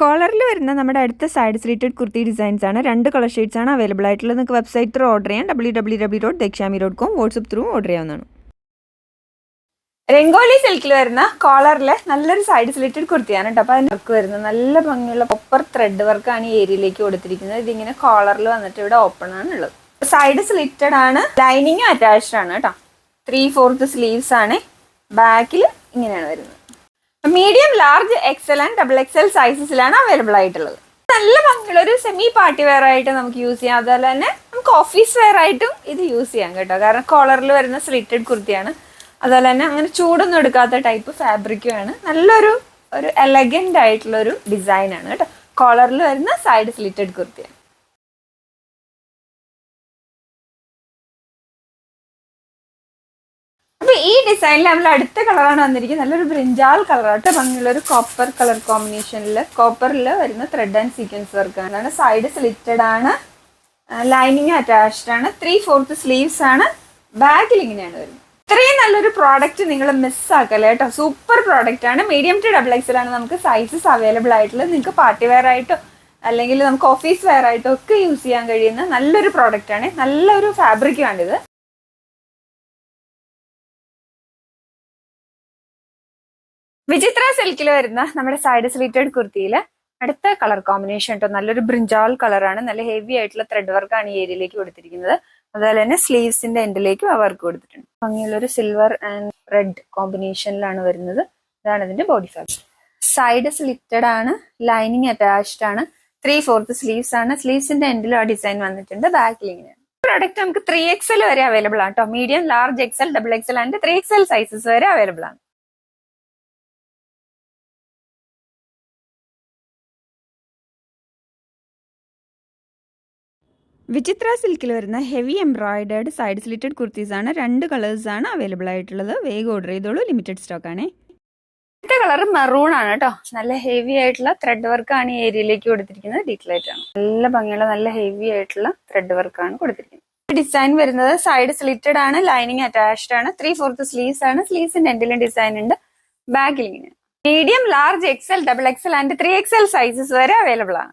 കോളറിൽ വരുന്ന നമ്മുടെ അടുത്ത സൈഡ് സ്ലീറ്റഡ് കുർത്തി ഡിസൈൻസ് ആണ്. രണ്ട് കളർ ഷെയ്ഡ്സ് ആണ് അവൈലബിൾ ആയിട്ടുള്ളത്. നിങ്ങൾക്ക് വെബ്സൈറ്റ് ത്രൂ ഓർഡർ ചെയ്യാം. W W W dot Dakshami dot com WhatsApp through order ചെയ്യാവുന്നതാണ്. രംഗോലി സിൽക്കിൽ വരുന്ന കോളറിൽ നല്ലൊരു സൈഡ് സ്ലിറ്റഡ് കുർത്തിയാണ് കേട്ടോ അപ്പോൾ അതിന് വർക്ക് വരുന്നത്. നല്ല ഭംഗിയുള്ള ഒപ്പർ ത്രെഡ് വർക്കാണ് ഈ ഏരിയയിലേക്ക് കൊടുത്തിരിക്കുന്നത്. ഇതിങ്ങനെ കോളറിൽ വന്നിട്ട് ഇവിടെ ഓപ്പൺ ആണ് ഉള്ളത്. സൈഡ് സ്ലിറ്റഡ് ആണ്. ലൈനിങ് അറ്റാച്ച്ഡ് ആണ് കേട്ടോ ത്രീ ഫോർത്ത് സ്ലീവ്സ് ആണ്. ബാക്കിൽ ഇങ്ങനെയാണ് വരുന്നത്. Medium large XL and double XL സൈസസിലാണ് available ആയിട്ടുള്ളത്. നല്ല ഭംഗിയുള്ള ഒരു സെമി പാർട്ടി വെയർ ആയിട്ട് നമുക്ക് യൂസ് ചെയ്യാം. അതുപോലെ തന്നെ നമുക്ക് ഓഫീസ് വെയർ ആയിട്ടും ഇത് യൂസ് ചെയ്യാം കേട്ടോ. കാരണം കോളറിൽ വരുന്ന സ്ലിറ്റഡ് കുർത്തിയാണ്. അതുപോലെ തന്നെ അങ്ങനെ ചൂടൊന്നും എടുക്കാത്ത ടൈപ്പ് ഫാബ്രിക്കുമാണ് നല്ലൊരു ഒരു എലഗന്റ് ആയിട്ടുള്ള ഒരു ഡിസൈനാണ് കേട്ടോ. കോളറിൽ വരുന്ന സൈഡ് സ്ലിറ്റഡ് കുർത്തിയാണ്. അപ്പൊ ഈ ഡിസൈനിൽ നമ്മൾ അടുത്ത കളറാണ് വന്നിരിക്കുന്നത്. നല്ലൊരു ബ്രിഞ്ചാൾ കളറായിട്ട് ഭംഗിയുള്ള ഒരു കോപ്പർ കളർ കോമ്പിനേഷനിൽ കോപ്പറിൽ വരുന്ന ത്രെഡ് ആൻഡ് സീക്വൻസ് വർക്ക് ആണ്. സൈഡ് സ്ലിറ്റഡ് ആണ്. ലൈനിങ് അറ്റാച്ച്ഡ് ആണ്. ത്രീ ഫോർത്ത് സ്ലീവ്സ് ആണ്. ബാഗിൽ ഇങ്ങനെയാണ് വരുന്നത്. ഇത്രയും നല്ലൊരു പ്രോഡക്റ്റ് നിങ്ങൾ മിസ്സാക്കല്ലേ കേട്ടോ. സൂപ്പർ പ്രോഡക്റ്റ് ആണ്. മീഡിയം ടു ഡബിൾ എക്സൽ ആണ് നമുക്ക് സൈസസ് അവൈലബിൾ ആയിട്ടുള്ളത്. നിങ്ങൾക്ക് പാർട്ടി വെയർ ആയിട്ടോ അല്ലെങ്കിൽ നമുക്ക് ഓഫീസ് വെയർ ആയിട്ടോ ഒക്കെ യൂസ് ചെയ്യാൻ കഴിയുന്ന നല്ലൊരു പ്രോഡക്റ്റ് ആണ്. നല്ലൊരു ഫാബ്രിക്കാണിത് വിചിത്ര സിൽക്കിൽ വരുന്ന നമ്മുടെ സൈഡ് സ്ലീറ്റഡ് കുർത്തിയിൽ അടുത്ത കളർ കോമ്പിനേഷൻ കേട്ടോ നല്ലൊരു ബ്രിഞ്ചാൾ കളറാണ് നല്ല ഹെവി ആയിട്ടുള്ള ത്രെഡ് വർക്കാണ് ഈ ഏരിയയിലേക്ക് കൊടുത്തിരിക്കുന്നത്. അതുപോലെ തന്നെ സ്ലീവ്സിന്റെ എൻഡിലേക്കും ആ വർക്ക് കൊടുത്തിട്ടുണ്ട്. ഭംഗിയുള്ള ഒരു സിൽവർ ആൻഡ് റെഡ് കോമ്പിനേഷനിലാണ് വരുന്നത്. ഇതാണ് ഇതിന്റെ ബോഡി ഫാബ്രിക് സൈഡ് സ്ലിറ്റഡ് ആണ് ലൈനിങ് അറ്റാച്ച്ഡ് ആണ്. ത്രീ ഫോർത്ത് സ്ലീവ്സ് ആണ്. സ്ലീവ്സിന്റെ എൻഡിലും ആ ഡിസൈൻ വന്നിട്ടുണ്ട്. ബാക്കിൽ ഇങ്ങനെയാണ് പ്രോഡക്റ്റ് നമുക്ക് ത്രീ എക്സൽ വരെ അവൈലബിൾ ആണ് കേട്ടോ medium large XL double XL and three XL sizes വരെ അവൈലബിൾ ആണ്. വിചിത്ര സിൽക്കിൽ വരുന്ന heavy embroidered side slitted kurtis ആണ് രണ്ട് കളേഴ്സ് ആണ് അവൈലബിൾ ആയിട്ടുള്ളത്. വേഗം ഓർഡർ ചെയ്തോളൂ. ലിമിറ്റഡ് സ്റ്റോക്ക് ആണ് അടുത്ത കളർ മെറൂൺ ആണ് കേട്ടോ. നല്ല ഹെവി ആയിട്ടുള്ള ത്രെഡ് വർക്കാണ് ഈ ഏരിയയിലേക്ക് കൊടുത്തിരിക്കുന്നത്. ഡീറ്റെയിൽ ആണ് നല്ല ഭംഗിയുള്ള നല്ല ഹെവി ആയിട്ടുള്ള ത്രെഡ് ആണ് കൊടുത്തിരിക്കുന്നത്. ഡിസൈൻ വരുന്നത് സൈഡ് സ്ലിറ്റഡ് ആണ് ലൈനിങ് അറ്റാച്ച്ഡ് ആണ് ത്രീ ഫോർത്ത് സ്ലീവ്സ് ആണ്. സ്ലീവ്സിന്റെ എൻഡിലും ഡിസൈൻ ഉണ്ട്. ബാക്കിൽ medium large XL double XL and three XL sizes വരെ അവൈലബിൾ ആണ്.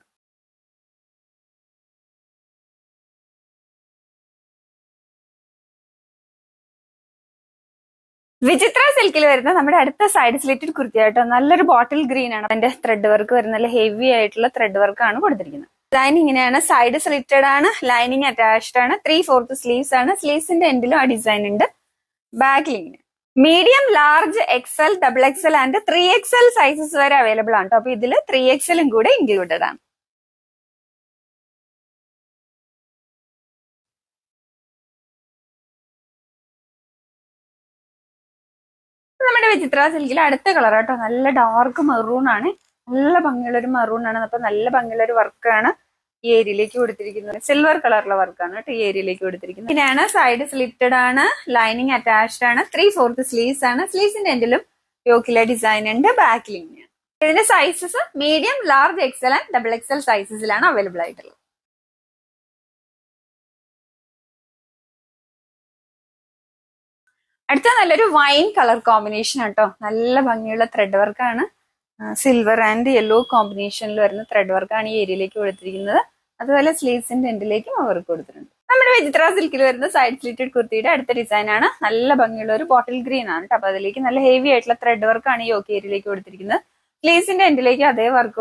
വിചിത്ര സിൽക്കിൽ വരുന്ന നമ്മുടെ അടുത്ത സൈഡ് സ്ലിറ്റഡ് കുർത്തി ആയിട്ടോ നല്ലൊരു ബോട്ടിൽ ഗ്രീൻ ആണ്. അതിന്റെ ത്രെഡ് വർക്ക് വരുന്ന നല്ല ഹെവി ആയിട്ടുള്ള ത്രെഡ് വർക്ക് ആണ് കൊടുത്തിരിക്കുന്നത്. ഡിസൈൻ ഇങ്ങനെയാണ്. സൈഡ് സ്ലിറ്റഡ് ആണ്. ലൈനിങ് അറ്റാച്ച്ഡ് ആണ്. ത്രീ ഫോർത്ത് സ്ലീവ്സ് ആണ്. സ്ലീവ്സിന്റെ എൻഡിലും ആ ഡിസൈൻ ഉണ്ട്. ബാക്കിൽ ഇങ്ങനെ. Medium large XL double XL and three XL sizes വരെ അവൈലബിൾ ആണ്. അപ്പൊ ഇതിൽ ത്രീ എക്സലും കൂടെ ഇൻക്ലൂഡഡ് ആണ്. നമ്മുടെ വിചിത്ര സിൽക്കിൽ അടുത്ത കളർ കേട്ടോ. നല്ല ഡാർക്ക് മെറൂൺ ആണ്. നല്ല ഭംഗിയുള്ള ഒരു മെറൂൺ ആണ്. അപ്പൊ നല്ല ഭംഗിയുള്ള ഒരു വർക്കാണ് ഈ ഏരിയയിലേക്ക് കൊടുത്തിരിക്കുന്നത്. സിൽവർ കളറിലെ വർക്കാണ് കേട്ടോ ഈ ഏരിയയിലേക്ക് കൊടുത്തിരിക്കുന്നത്. പിന്നെയാണ് സൈഡ് സ്ലിറ്റഡ് ആണ്. ലൈനിങ് അറ്റാച്ച്ഡ് ആണ്. ത്രീ ഫോർത്ത് സ്ലീവ്സ് ആണ്. സ്ലീവ്സിന്റെ എൻഡിലും യോക്കിലെ ഡിസൈൻ ഉണ്ട്. ബാക്കിലിങ് ഇതിന്റെ sizes medium large XL and double XL സൈസസിലാണ് available ആയിട്ടുള്ളത്. അടുത്ത നല്ലൊരു വൈൻ കളർ കോമ്പിനേഷൻ ആട്ടോ. നല്ല ഭംഗിയുള്ള ത്രെഡ് വർക്കാണ് സിൽവർ ആൻഡ് യെല്ലോ കോമ്പിനേഷനിൽ വരുന്ന ത്രെഡ് വർക്കാണ് ഈ ഏരിയയിലേക്ക് കൊടുത്തിരിക്കുന്നത്. അതുപോലെ സ്ലീവ്സിന്റെ എൻഡിലേക്കും അവർക്ക് കൊടുത്തിട്ടുണ്ട്. നമ്മുടെ വെജിത്ര സിൽക്കിൽ വരുന്ന സൈഡ് സ്ലിറ്റഡ് കുർത്തിയുടെ അടുത്ത ഡിസൈൻ ആണ്. നല്ല ഭംഗിയുള്ള ഒരു ബോട്ടിൽ ഗ്രീൻ ആണ് കേട്ടോ അപ്പൊ അതിലേക്ക് നല്ല ഹെവി ആയിട്ടുള്ള ത്രെഡ് വർക്കാണ് ഈ യോക്ക് ഏരിയയിലേക്ക് കൊടുത്തിരിക്കുന്നത്. സ്ലീവ്സിന്റെ എൻഡിലേക്ക് അതേ വർക്ക്